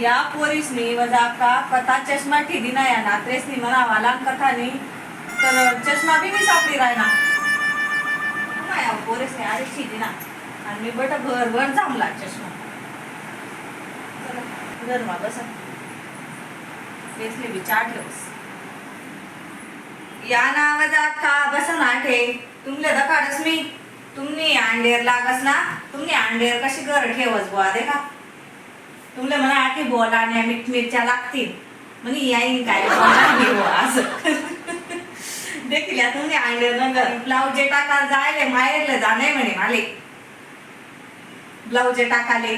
या पोरीसनी वजा का? कथा चष्मा ठेदी ना या नात्रेसनी. म्हणा वाला कथा नाही. तर चष्मा बी मी सापडी राहिना माया पोरीसनी अरे ठेदी ना. आणि मी बट भर भर जांभला चष्मा. चला गरमा बसा. बेसले विचार ठेवस. या ना वजा का? बसा ना ठे तुमले दखाडस मी. तुम्ही अंडेर लागस ना. तुम्ही अंडेर कशी घर ठेवस बुवा? देखा. तुला म्हणा आठी बोला आणि मीठ मिरच्या लागतील. म्हणे याईन काय? असं देखील या तुम्ही अंडेर नगर टाका जायले माहेरले जाणे म्हणे माले ब्लाऊज टाकाले.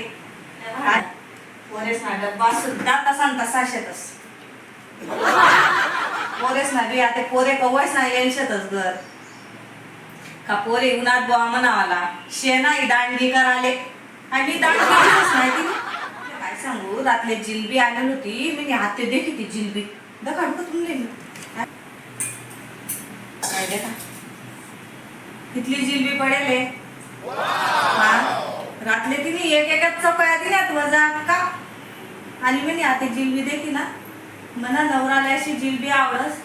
पोरेस ना डब्बा सुद्धा तसा तसा शेतस. पोरेस ना बी आता पोरे कवयस ना येलशेतच घर. का पोरे उन्हात बुवा म्हणावाला शेना ही दांडी कराले. आणि मी दांडी नाही ती सांगू? रातले जिलबी आणली होती. मी हाते देखी ती जिलबी. दखाड का तुमले काय देखा कितली जिलबी पडेल हा. रातले तिने एक एकच चपया दिल्यात वजा का? आणि मी हाते जिलबी देखी ना मना नवराला अशी जिलबी आवडस.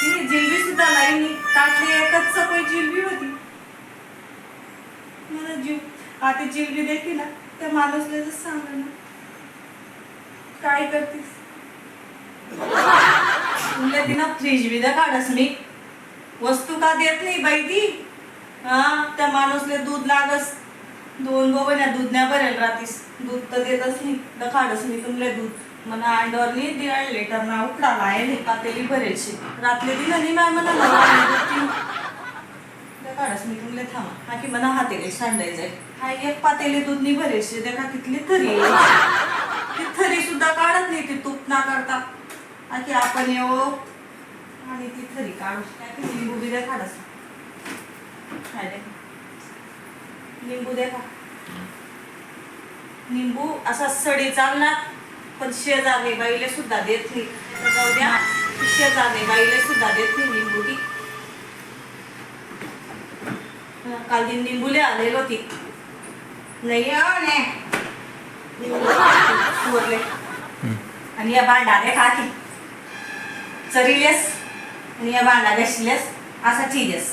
तिने जिलबी सुद्धा लाईनी ताटली एकच चपई जिलबी होती. मला जीव आता जिलबी देखी ना त्या माणूसला जसं सांग ना. काय करतीस? तुला तिनं फ्रीज बी काढस मी. वस्तू का देत नाही बाई ती? हा त्या माणूसले दूध लागस. दोन बोबण्या दूध नाही भरेल राहतीस. दूध तर देतच नाही. दखाडस मी तुमले दूध. मना अंडरनी दीड लिटर ना उकडाला आहे पातेली भरेलशी रातले दिलं नाही मॅम मला दखाडस मी तुमले थांबा. हा की मना हातेले सांडायचंय. हा एक पातेली दूध नाही भरेलशी देखा कितली तरी आहे. ती थरी सुद्धा काढत नाही ती तूप ना करता की आपण येऊ. आणि ती थरी काढू काय लिंबू बी देखा लिंबू दे का लिंबू असा सडी चालणार पण शेजारने बाईले सुद्धा देत नाही. जाऊ द्या शेजारने बाईले सुद्धा देत नाही लिंबू ती. काल दिन लिंबूले आलेलो होती. नाही आणि या भांडा दे खाकी चरिलेस निया भांडा घसलेस असा चीजेस.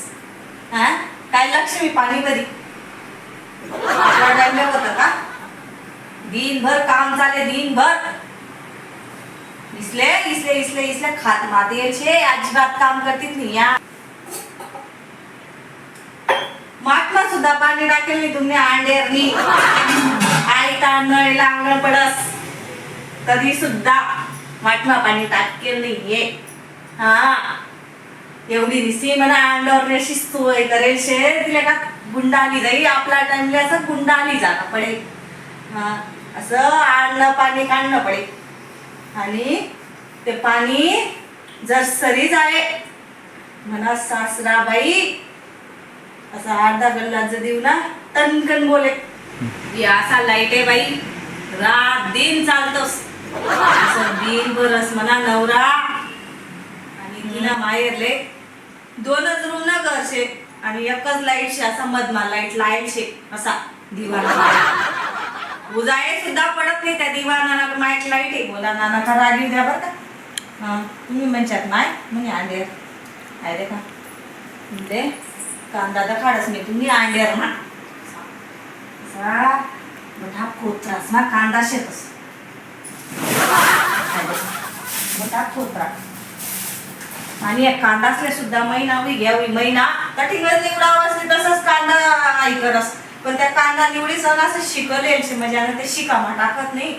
हा? काय लक्ष्मी पाणी भरी होतं का? दिनभर काम झाले दिनभर. इसले इसले इसले इसले खात माते छे. अजिबात काम करतीत नाही या. माटला सुद्धा पाणी टाकेल नाही तुम्ही अंडेरनी आयता नळला अंगण पडस. कधी सुद्धा माटला पाणी टाकेल नाही हा. एवढी दिसी म्हणा अंगावर शिस्त होय करेल शे तिला का गुंडाली जाई आपला टाइमला असं गुंडाली जाणं पडे हा. असं आणणं पाणी काढणं पडेल. आणि ते पाणी जर सरी जाय. म्हणा सासराबाई असा अर्धा गल्लाच देऊ ना तनकन बोले. ही असा लाइट आहे बाई. रात दिन चालतोस. असं दिन बरस म्हणा नवरा. आणि माहेरले. दोनच रूम ना घरशे आणि एकच लाइट शे असा मधमा लाइट लाइट शे असा दिवाणा. उजाळे सुद्धा पडत नाही त्या दिवाणाला. माईक लाइट आहे. बोला नाना का रागी द्या बरं का? हां तुम्ही म्हणच्यात माय म्हणे अंडेर आहे रे का? म्हणते कांदा तर काढस मी तुम्ही अंडेर ना. असा खूप खोत्रास ना कांदा शेतस. मोठा खोत्रा. आणि या कांदासले सुद्धा महिना होई घ्यावी. महिना कठीणच निवडावं असले तसंच कांदा ऐकरस पण त्या कांदा निवडी सण असं शिकले म्हणजे ते शिकामा टाकत नाही.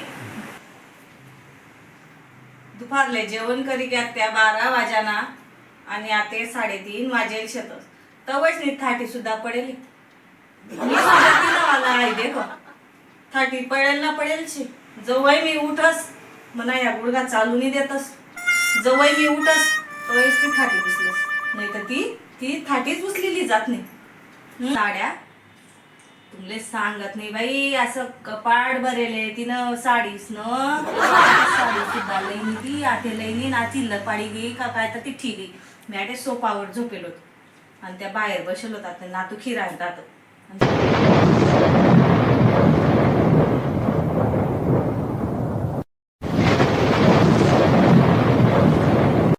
दुपारले जेवण करी घ्या त्या बारा वाजाना आणि आता साडेतीन वाजेल शेतस तवच नाही थाटी सुद्धा पडेल. मला आई देखो. थाटी पडेल ना पडेल शे. जवळ मी उठस. म्हणा या गुडघा नाही देतस. जवळ मी उठस. तवच ती थाटी पुसलीस. नाही तर ती ती थाटीच पुसलेली जात नाही. साड्या? तुमले सांगत नाही बाई असं कपाट भरेले तिनं साडीस न साडी सुद्धा लईनी ती आते लईनी ना ती लपाडी गे का काय तर ती ठीक आहे. मी आटे सोपावर झोपेलो होतो. आणि त्या बाहेर बसलो होतात नातू खिरायला आणतात आणि